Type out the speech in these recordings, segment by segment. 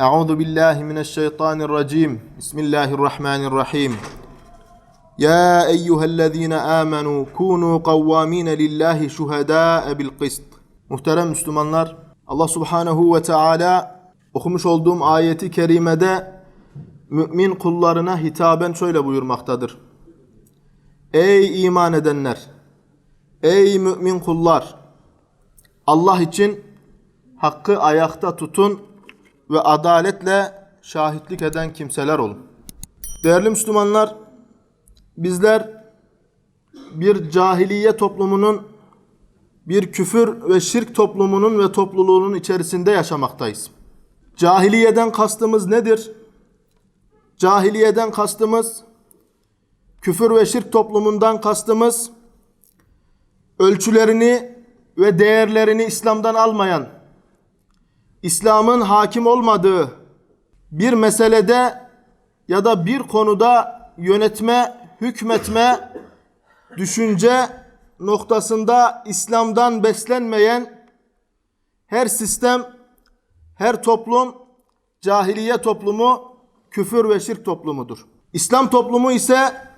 أعوذ بالله من الشيطان الرجيم بسم الله الرحمن الرحيم يا أيها الذين آمنوا كونوا قوامين لله şuhedâ بالقسط Muhterem Müslümanlar Allah Subhanahu ve Teala okumuş olduğum ayeti kerimede mümin kullarına hitaben şöyle buyurmaktadır. Ey iman edenler! Ey mümin kullar! Allah için hakkı ayakta tutun ve adaletle şahitlik eden kimseler olun. Değerli Müslümanlar, bizler bir cahiliye toplumunun, bir küfür ve şirk toplumunun ve topluluğunun içerisinde yaşamaktayız. Cahiliyeden kastımız nedir? Cahiliyeden kastımız, küfür ve şirk toplumundan kastımız, ölçülerini ve değerlerini İslam'dan almayan, İslam'ın hakim olmadığı bir meselede ya da bir konuda yönetme, hükmetme, düşünce noktasında İslam'dan beslenmeyen her sistem, her toplum cahiliye toplumu, küfür ve şirk toplumudur. İslam toplumu ise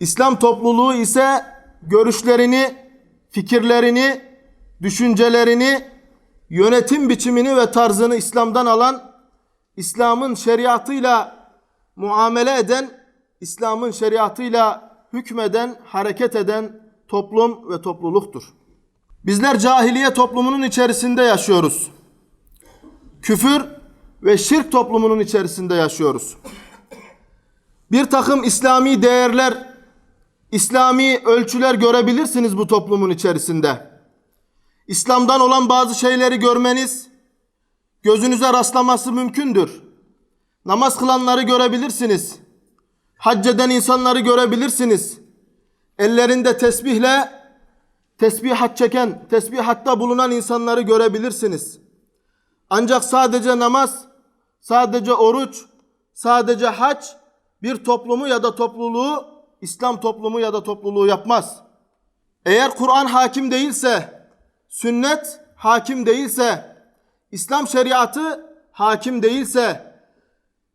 İslam topluluğu ise görüşlerini, fikirlerini, düşüncelerini yönetim biçimini ve tarzını İslam'dan alan, İslam'ın şeriatıyla muamele eden, İslam'ın şeriatıyla hükmeden, hareket eden toplum ve topluluktur. Bizler cahiliye toplumunun içerisinde yaşıyoruz. Küfür ve şirk toplumunun içerisinde yaşıyoruz. Bir takım İslami değerler, İslami ölçüler görebilirsiniz bu toplumun içerisinde. İslam'dan olan bazı şeyleri görmeniz, gözünüze rastlaması mümkündür. Namaz kılanları görebilirsiniz. Hac eden insanları görebilirsiniz. Ellerinde tesbihle tesbihat çeken, tesbihatta bulunan insanları görebilirsiniz. Ancak sadece namaz, sadece oruç, sadece hac bir toplumu ya da topluluğu, İslam toplumu ya da topluluğu yapmaz. Eğer Kur'an hakim değilse, sünnet hakim değilse, İslam şeriatı hakim değilse,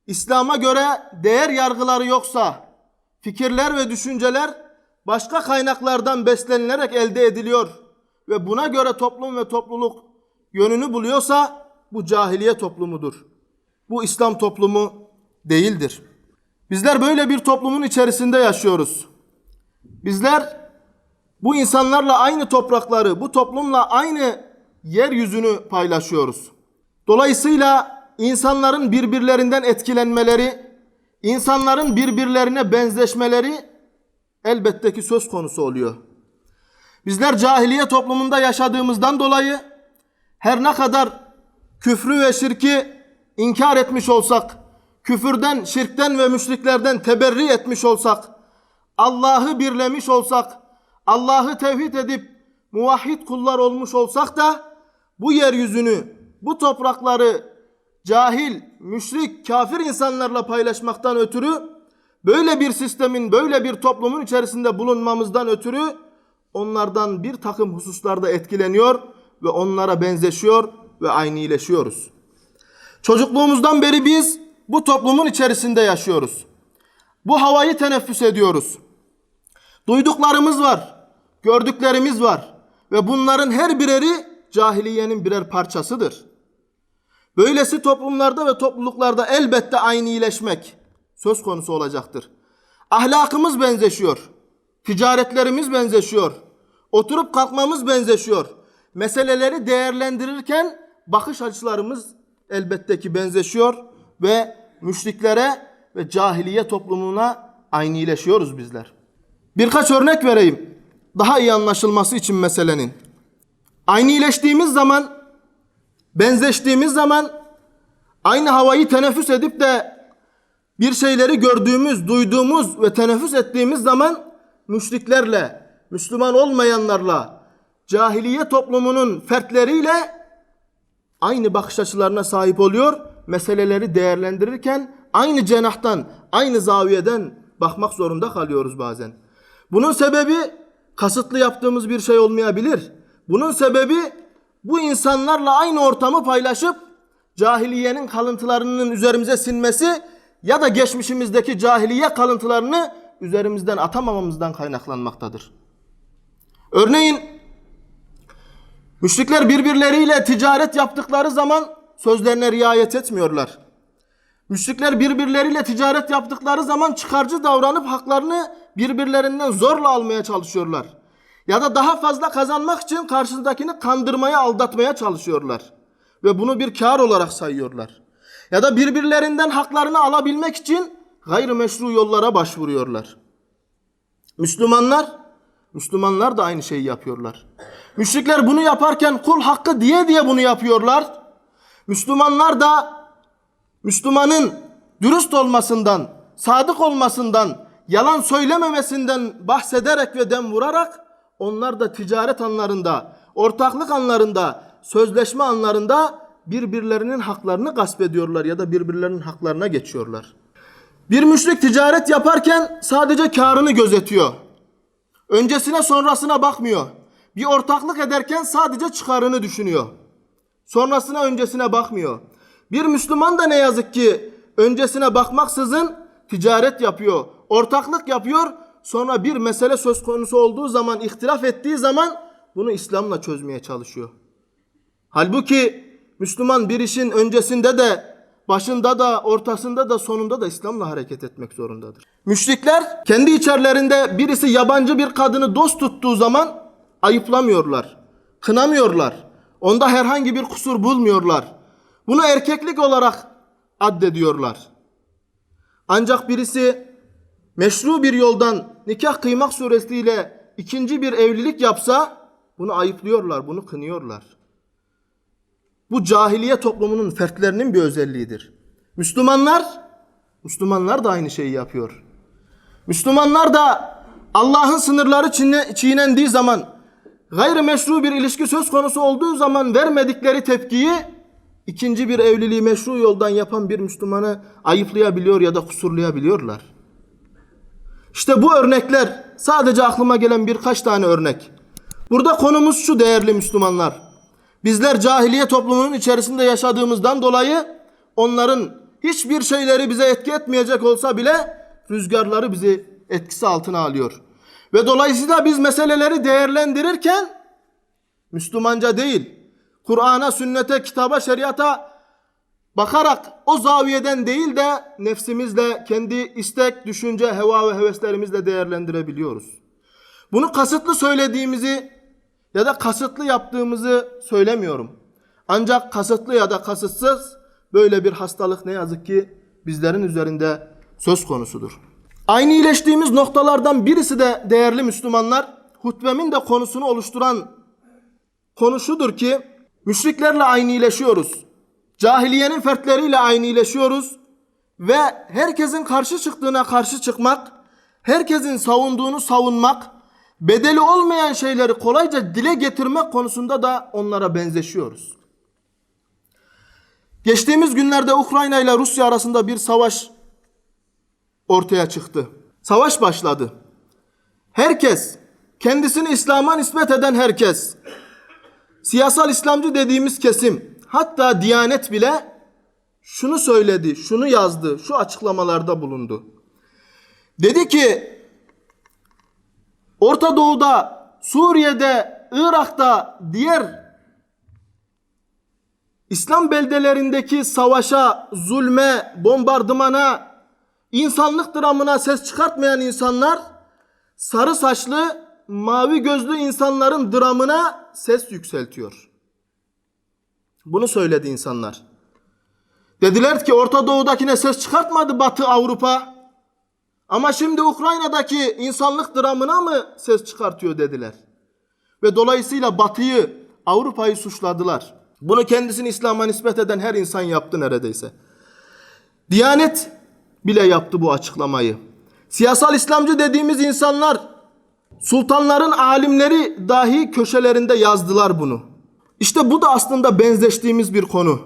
İslam'a göre değer yargıları yoksa, fikirler ve düşünceler başka kaynaklardan beslenilerek elde ediliyor ve buna göre toplum ve topluluk yönünü buluyorsa bu cahiliye toplumudur. Bu İslam toplumu değildir. Bizler böyle bir toplumun içerisinde yaşıyoruz. Bizler bu insanlarla aynı toprakları, bu toplumla aynı yeryüzünü paylaşıyoruz. Dolayısıyla insanların birbirlerinden etkilenmeleri, insanların birbirlerine benzeşmeleri elbette ki söz konusu oluyor. Bizler cahiliye toplumunda yaşadığımızdan dolayı her ne kadar küfrü ve şirki inkar etmiş olsak, küfürden, şirkten ve müşriklerden teberri etmiş olsak, Allah'ı birlemiş olsak, Allah'ı tevhid edip muvahhid kullar olmuş olsak da bu yeryüzünü, bu toprakları cahil, müşrik, kafir insanlarla paylaşmaktan ötürü böyle bir sistemin, böyle bir toplumun içerisinde bulunmamızdan ötürü onlardan bir takım hususlarda etkileniyor ve onlara benzeşiyor ve aynileşiyoruz. Çocukluğumuzdan beri biz bu toplumun içerisinde yaşıyoruz. Bu havayı teneffüs ediyoruz. Duyduklarımız var, gördüklerimiz var ve bunların her bireri cahiliyenin birer parçasıdır. Böylesi toplumlarda ve topluluklarda elbette aynileşmek söz konusu olacaktır. Ahlakımız benzeşiyor. Ticaretlerimiz benzeşiyor. Oturup kalkmamız benzeşiyor. Meseleleri değerlendirirken bakış açılarımız elbette ki benzeşiyor ve müşriklere ve cahiliye toplumuna aynileşiyoruz bizler. Birkaç örnek vereyim. Daha iyi anlaşılması için meselenin. Aynileştiğimiz zaman, benzeştiğimiz zaman aynı havayı teneffüs edip de bir şeyleri gördüğümüz, duyduğumuz ve teneffüs ettiğimiz zaman müşriklerle, Müslüman olmayanlarla, cahiliye toplumunun fertleriyle aynı bakış açılarına sahip oluyor. Meseleleri değerlendirirken aynı cenahtan, aynı zaviyeden bakmak zorunda kalıyoruz bazen. Bunun sebebi kasıtlı yaptığımız bir şey olmayabilir. Bunun sebebi bu insanlarla aynı ortamı paylaşıp cahiliyenin kalıntılarının üzerimize sinmesi ya da geçmişimizdeki cahiliye kalıntılarını üzerimizden atamamamızdan kaynaklanmaktadır. Örneğin müşrikler birbirleriyle ticaret yaptıkları zaman sözlerine riayet etmiyorlar. Müşrikler birbirleriyle ticaret yaptıkları zaman çıkarcı davranıp haklarını birbirlerinden zorla almaya çalışıyorlar. Ya da daha fazla kazanmak için karşısındakini kandırmaya, aldatmaya çalışıyorlar. Ve bunu bir kar olarak sayıyorlar. Ya da birbirlerinden haklarını alabilmek için gayrimeşru yollara başvuruyorlar. Müslümanlar, Müslümanlar da aynı şeyi yapıyorlar. Müşrikler bunu yaparken kul hakkı diye diye bunu yapıyorlar. Müslümanlar da Müslümanın dürüst olmasından, sadık olmasından, yalan söylememesinden bahsederek ve dem vurarak onlar da ticaret anlarında, ortaklık anlarında, sözleşme anlarında birbirlerinin haklarını gasp ediyorlar ya da birbirlerinin haklarına geçiyorlar. Bir müşrik ticaret yaparken sadece karını gözetiyor. Öncesine sonrasına bakmıyor. Bir ortaklık ederken sadece çıkarını düşünüyor. Sonrasına öncesine bakmıyor. Bir Müslüman da ne yazık ki öncesine bakmaksızın ticaret yapıyor, ortaklık yapıyor. Sonra bir mesele söz konusu olduğu zaman, ihtilaf ettiği zaman bunu İslam'la çözmeye çalışıyor. Halbuki Müslüman bir işin öncesinde de, başında da, ortasında da, sonunda da İslam'la hareket etmek zorundadır. Müşrikler kendi içerilerinde birisi yabancı bir kadını dost tuttuğu zaman ayıplamıyorlar, kınamıyorlar. Onda herhangi bir kusur bulmuyorlar. Bunu erkeklik olarak addediyorlar. Ancak birisi meşru bir yoldan nikah kıymak suretiyle ikinci bir evlilik yapsa bunu ayıplıyorlar, bunu kınıyorlar. Bu cahiliye toplumunun fertlerinin bir özelliğidir. Müslümanlar, Müslümanlar da aynı şeyi yapıyor. Müslümanlar da Allah'ın sınırları çiğne- çiğnendiği zaman, gayrimeşru bir ilişki söz konusu olduğu zaman vermedikleri tepkiyi ikinci bir evliliği meşru yoldan yapan bir Müslümanı ayıplayabiliyor ya da kusurlayabiliyorlar. İşte bu örnekler sadece aklıma gelen birkaç tane örnek. Burada konumuz şu değerli Müslümanlar. Bizler cahiliye toplumunun içerisinde yaşadığımızdan dolayı onların hiçbir şeyleri bize etki etmeyecek olsa bile rüzgarları bizi etkisi altına alıyor. Ve dolayısıyla biz meseleleri değerlendirirken Müslümanca değil, Kur'an'a, sünnete, kitaba, şeriata bakarak o zaviyeden değil de nefsimizle, kendi istek, düşünce, heva ve heveslerimizle değerlendirebiliyoruz. Bunu kasıtlı söylediğimizi ya da kasıtlı yaptığımızı söylemiyorum. Ancak kasıtlı ya da kasıtsız böyle bir hastalık ne yazık ki bizlerin üzerinde söz konusudur. Aynı iyileştiğimiz noktalardan birisi de değerli Müslümanlar, hutbemin de konusunu oluşturan konu şudur ki, müşriklerle aynı iyileşiyoruz. Cahiliyenin fertleriyle aynı iyileşiyoruz. Ve herkesin karşı çıktığına karşı çıkmak, herkesin savunduğunu savunmak, bedeli olmayan şeyleri kolayca dile getirmek konusunda da onlara benzeşiyoruz. Geçtiğimiz günlerde Ukrayna ile Rusya arasında bir savaş ortaya çıktı. Savaş başladı. Herkes, kendisini İslam'a nispet eden herkes, siyasal İslamcı dediğimiz kesim, hatta Diyanet bile şunu söyledi, şunu yazdı, şu açıklamalarda bulundu. Dedi ki, Orta Doğu'da, Suriye'de, Irak'ta, diğer İslam beldelerindeki savaşa, zulme, bombardımana, insanlık dramına ses çıkartmayan insanlar sarı saçlı, mavi gözlü insanların dramına ses yükseltiyor. Bunu söyledi insanlar. Dediler ki Orta Doğu'dakine ses çıkartmadı Batı Avrupa. Ama şimdi Ukrayna'daki insanlık dramına mı ses çıkartıyor dediler. Ve dolayısıyla Batı'yı, Avrupa'yı suçladılar. Bunu kendisini İslam'a nispet eden her insan yaptı neredeyse. Diyanet bile yaptı bu açıklamayı. Siyasal İslamcı dediğimiz insanlar, sultanların alimleri dahi köşelerinde yazdılar bunu. İşte bu da aslında benzeştiğimiz bir konu.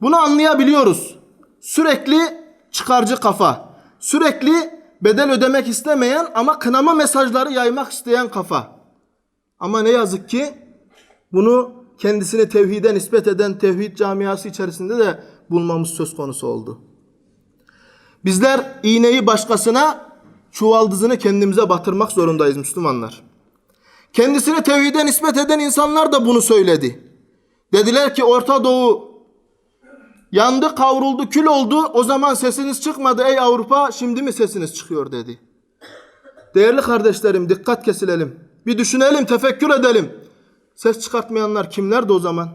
Bunu anlayabiliyoruz. Sürekli çıkarcı kafa, sürekli bedel ödemek istemeyen ama kınama mesajları yaymak isteyen kafa. Ama ne yazık ki bunu kendisini tevhide nispet eden tevhid camiası içerisinde de bulmamız söz konusu oldu. Bizler iğneyi başkasına, çuvaldızını kendimize batırmak zorundayız Müslümanlar. Kendisini tevhide nispet eden insanlar da bunu söyledi. Dediler ki Orta Doğu yandı, kavruldu, kül oldu. O zaman sesiniz çıkmadı ey Avrupa, şimdi mi sesiniz çıkıyor dedi. Değerli kardeşlerim dikkat kesilelim. Bir düşünelim, tefekkür edelim. Ses çıkartmayanlar kimlerdi o zaman?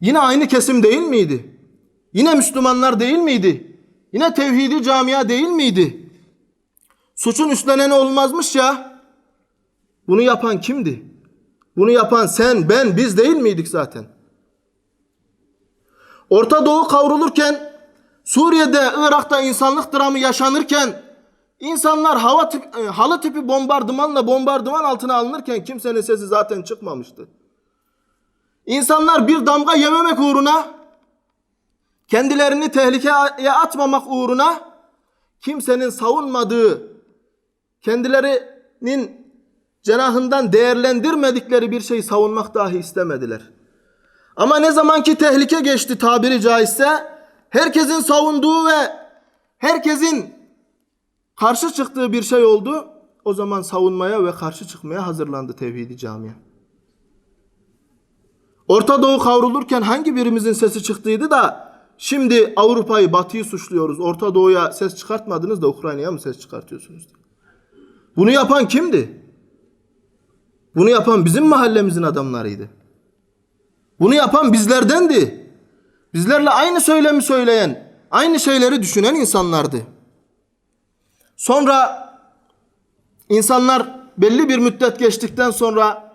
Yine aynı kesim değil miydi? Yine Müslümanlar değil miydi? Yine tevhidi camia değil miydi? Suçun üstleneni olmazmış ya. Bunu yapan kimdi? Bunu yapan sen, ben, biz değil miydik zaten? Orta Doğu kavrulurken, Suriye'de, Irak'ta insanlık dramı yaşanırken, insanlar hava tip, e, halı tipi bombardımanla bombardıman altına alınırken kimsenin sesi zaten çıkmamıştı. İnsanlar bir damga yememek uğruna, kendilerini tehlikeye atmamak uğruna, kimsenin savunmadığı, kendilerinin cenahından değerlendirmedikleri bir şeyi savunmak dahi istemediler. Ama ne zamanki tehlike geçti tabiri caizse herkesin savunduğu ve herkesin karşı çıktığı bir şey oldu. O zaman savunmaya ve karşı çıkmaya hazırlandı tevhidi camia. Orta Doğu kavrulurken hangi birimizin sesi çıktıydı da şimdi Avrupa'yı Batı'yı suçluyoruz. Orta Doğu'ya ses çıkartmadınız da Ukrayna'ya mı ses çıkartıyorsunuz? Bunu yapan kimdi? Bunu yapan bizim mahallemizin adamlarıydı. Bunu yapan bizlerdendi. Bizlerle aynı söylemi söyleyen, aynı şeyleri düşünen insanlardı. Sonra insanlar belli bir müddet geçtikten sonra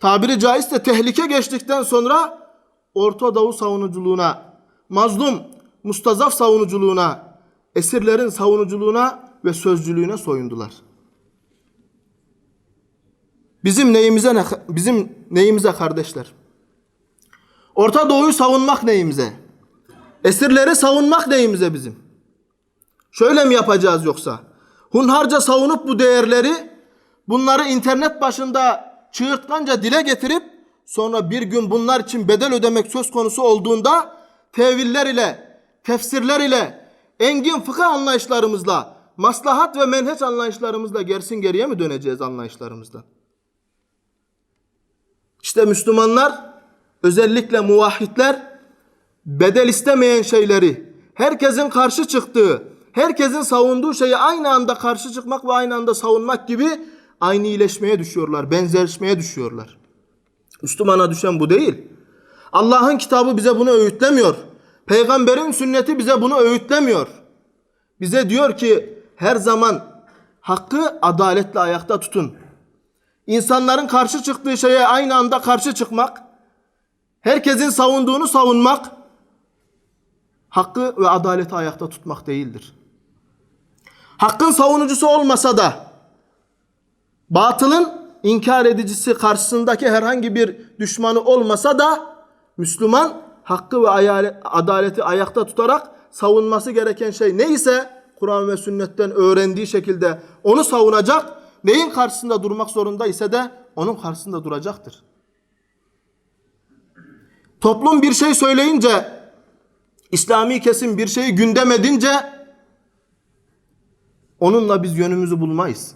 tabiri caizse tehlike geçtikten sonra Orta Doğu savunuculuğuna, mazlum, mustazaf savunuculuğuna, esirlerin savunuculuğuna ve sözcülüğüne soyundular. Bizim neyimize ne, bizim neyimize kardeşler? Orta Doğu'yu savunmak neyimize? Esirleri savunmak neyimize bizim? Şöyle mi yapacağız yoksa? Hunharca savunup bu değerleri bunları internet başında çığırtkanca dile getirip sonra bir gün bunlar için bedel ödemek söz konusu olduğunda teviller ile, tefsirler ile, engin fıkıh anlayışlarımızla, maslahat ve menheç anlayışlarımızla gersin geriye mi döneceğiz anlayışlarımızda? İşte Müslümanlar özellikle muvahhidler bedel istemeyen şeyleri, herkesin karşı çıktığı, herkesin savunduğu şeyi aynı anda karşı çıkmak ve aynı anda savunmak gibi aynı iyileşmeye düşüyorlar, benzerleşmeye düşüyorlar. Müslümana düşen bu değil. Allah'ın kitabı bize bunu öğütlemiyor. Peygamberin sünneti bize bunu öğütlemiyor. Bize diyor ki her zaman hakkı adaletle ayakta tutun. İnsanların karşı çıktığı şeye aynı anda karşı çıkmak, herkesin savunduğunu savunmak, hakkı ve adaleti ayakta tutmak değildir. Hakkın savunucusu olmasa da, batılın inkar edicisi karşısındaki herhangi bir düşmanı olmasa da, Müslüman hakkı ve adaleti ayakta tutarak savunması gereken şey neyse, Kur'an ve sünnetten öğrendiği şekilde onu savunacak, neyin karşısında durmak zorunda ise de onun karşısında duracaktır. Toplum bir şey söyleyince, İslami kesim bir şeyi gündem edince onunla biz yönümüzü bulmayız.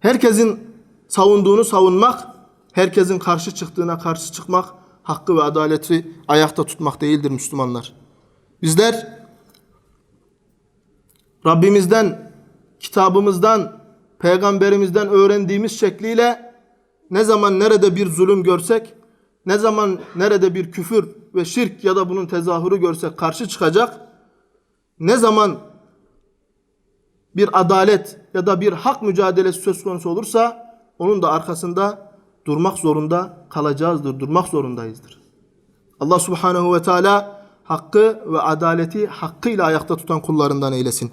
Herkesin savunduğunu savunmak, herkesin karşı çıktığına karşı çıkmak, hakkı ve adaleti ayakta tutmak değildir Müslümanlar. Bizler Rabbimizden, kitabımızdan, peygamberimizden öğrendiğimiz şekliyle ne zaman nerede bir zulüm görsek, ne zaman nerede bir küfür ve şirk ya da bunun tezahürü görsek karşı çıkacak, ne zaman bir adalet ya da bir hak mücadelesi söz konusu olursa onun da arkasında durmak zorunda kalacağızdır, durmak zorundayızdır. Allah subhanehu ve teala hakkı ve adaleti hakkıyla ayakta tutan kullarından eylesin.